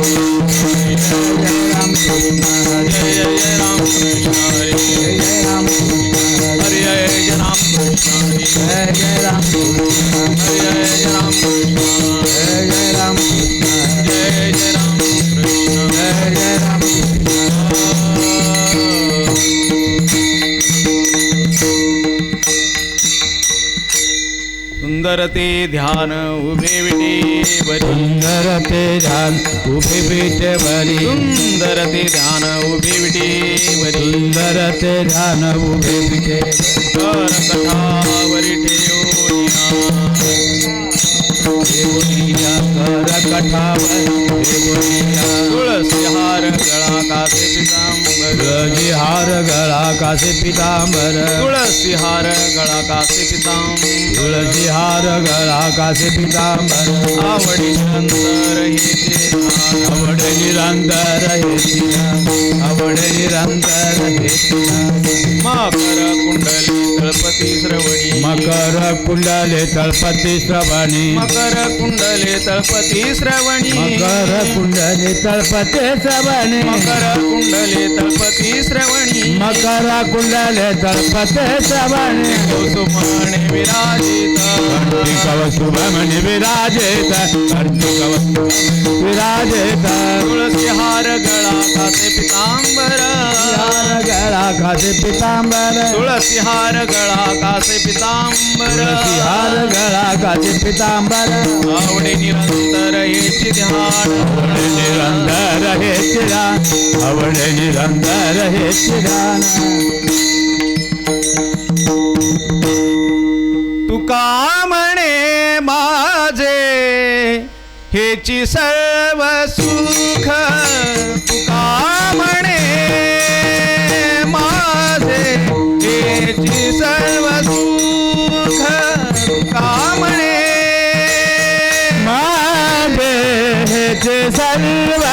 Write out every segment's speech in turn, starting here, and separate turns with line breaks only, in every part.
Thank you.
सुंदर ते ध्यान उभे विटे बरी
सुंदर ते ध्यान उभे पीठे भरी
सुंदर ते ध्यान उभे विटे बरी
सुंदर ते ध्यान उभे पीठे
कर कथावरी ठेवोनिया
देवोनिया कर कठावर देवोनिया
तुळसी हार गळा कासे पितांबर।
तुळसी हार गळा कासे पितांबर
तुळसी हार गळा कासे पितांबर।
तुळसी हार गळा कासे पितांबर
आवडी निरंतर हेचे ध्यान
आवड निरंतर हेतिना आवड निरंतर हेतिना
मकर कुंडली तळपती श्रवणी
मकर कुंडले तळपती श्रवणी
मकर कुंडले तळपती श्रवणी.
मकर कुंडले तळपते श्रवणी.
मकर कुंडले तळपती श्रवणी.
मकर कुंडले तळपते श्रवणी.
कौसुमाने विराजित.
कवसुभमणि विराजेत. कवसुभमणि विराजेत.
तुळसी हार गळा कासे पितांबर।
हार गळा खाते पितांबर।
तुळसी हार कासे पितांबर।
तुळसी हार गळा खाते पितांबर।
आवडे निरंतर हेची ध्यान
आवड निरंतर हे चिरा आवड निरंतर हे चिरान
तुका हेची सर्व सुख तुका म्हणे. माझे हेची सर्व सुख तुका म्हणे.
माझे हेचे सर्व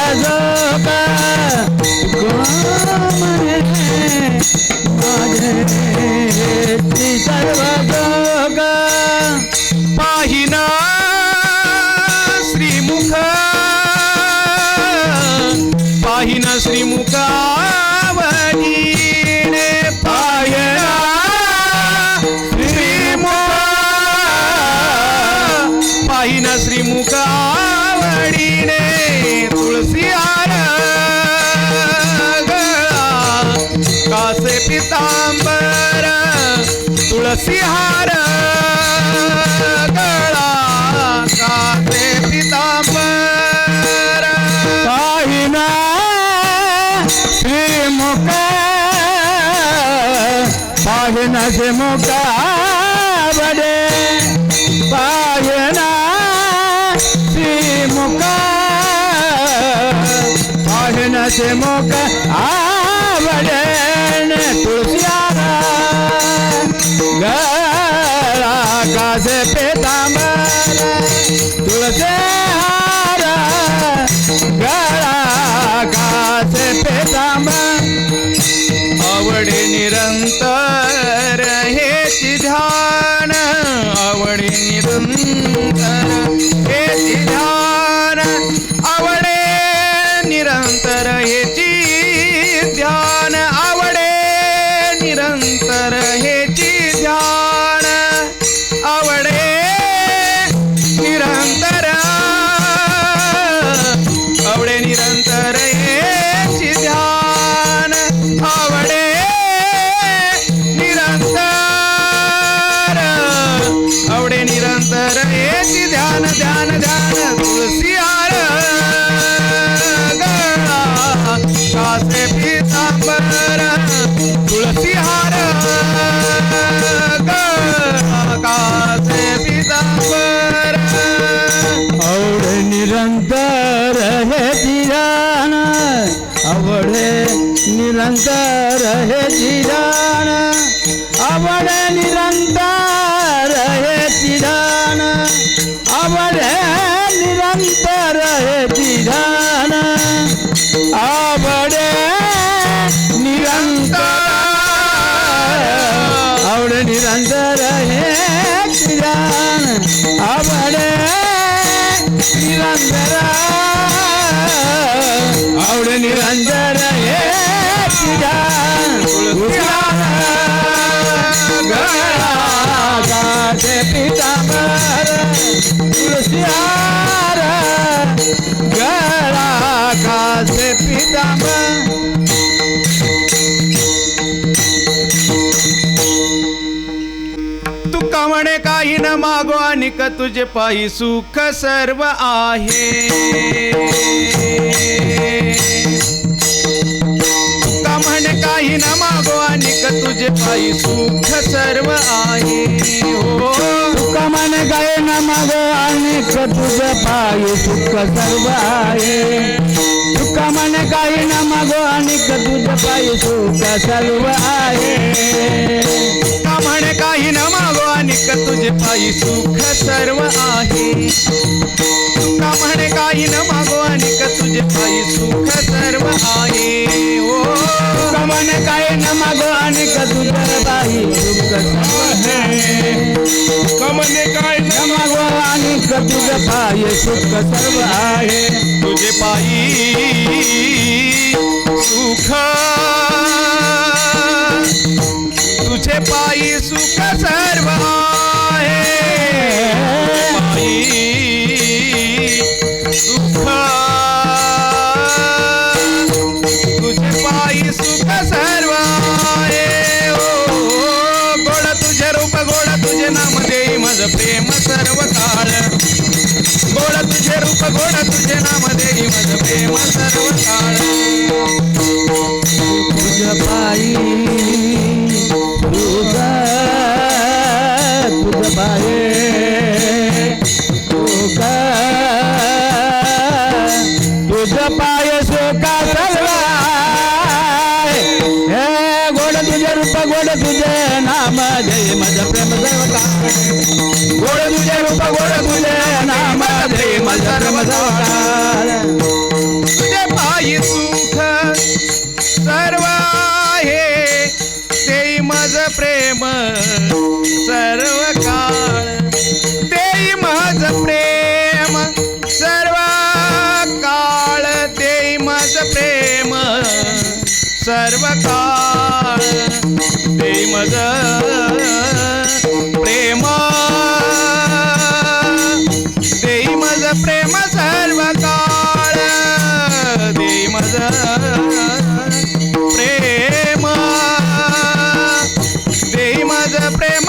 तुळसी हार गळा कासे पितांबर
पाहिना श्रीमुख पाहिना श्रीमुख बडे। पाहिना श्रीमुख पाहिना श्रीमुख
ध्यान आवडी निरंतर
அவளே நிரந்தர ஜிதான அவளே நிரந்தர
तुका म्हणे काही न मागो आणि का तुझे पायी सुख सर्व आहे. तुका म्हणे काही न मागो आणि का तुझे पायी सुख सर्व आहे. हो.
तुका मन गाय न आणि का तुझे पायी सुख सर्व आहे. पायी सुख सर्व
म्हणे काही न मागो आणि क तुझे पायी सुख सर्व आहे. तुका म्हणे न मागो आणि क तुझे पायी सुख सर्व आहे.
तुका मन गाय न मग अनेक तुझ सुख सर्व आहे.
कमने काय
न मग अनेक तुझ पायी सुख सर्व आहे.
तुझे पायी सुख तुझे पायी सुख सर्व आहे पायी सुख। तुझे पायी सुख सर्व आहे ओ तुझे तुझे नाम देई मज प्रेम सर्व काळ तुझे मज
गोड तुझे रूप गोड तुझे नाम प्रेम सर्व तुझे
पायी सुख सर्व आहे ते मज प्रेम सर्व काळ ते मज प्रेम सर्व काळ ते मज प्रेम सर्व काळ ते मज प्रेम देई मज प्रेम सर्व काळ देई मज प्रेम देई मज प्रेम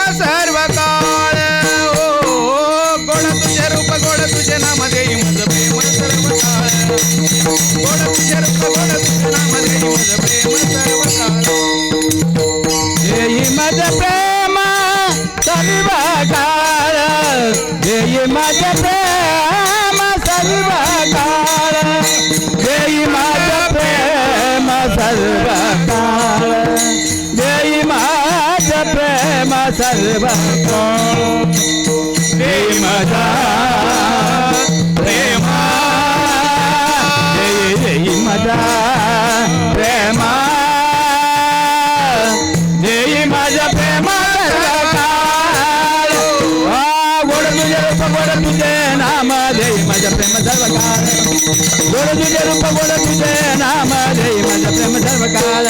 देई मज प्रेम सर्व काळ देई मज प्रेम सर्व काळ
देई मज प्रेम सर्व काळ देई मजा काळ गोड तुझे रूप गोड तुझे नाम देई माझ्या प्रेम सर्व काळ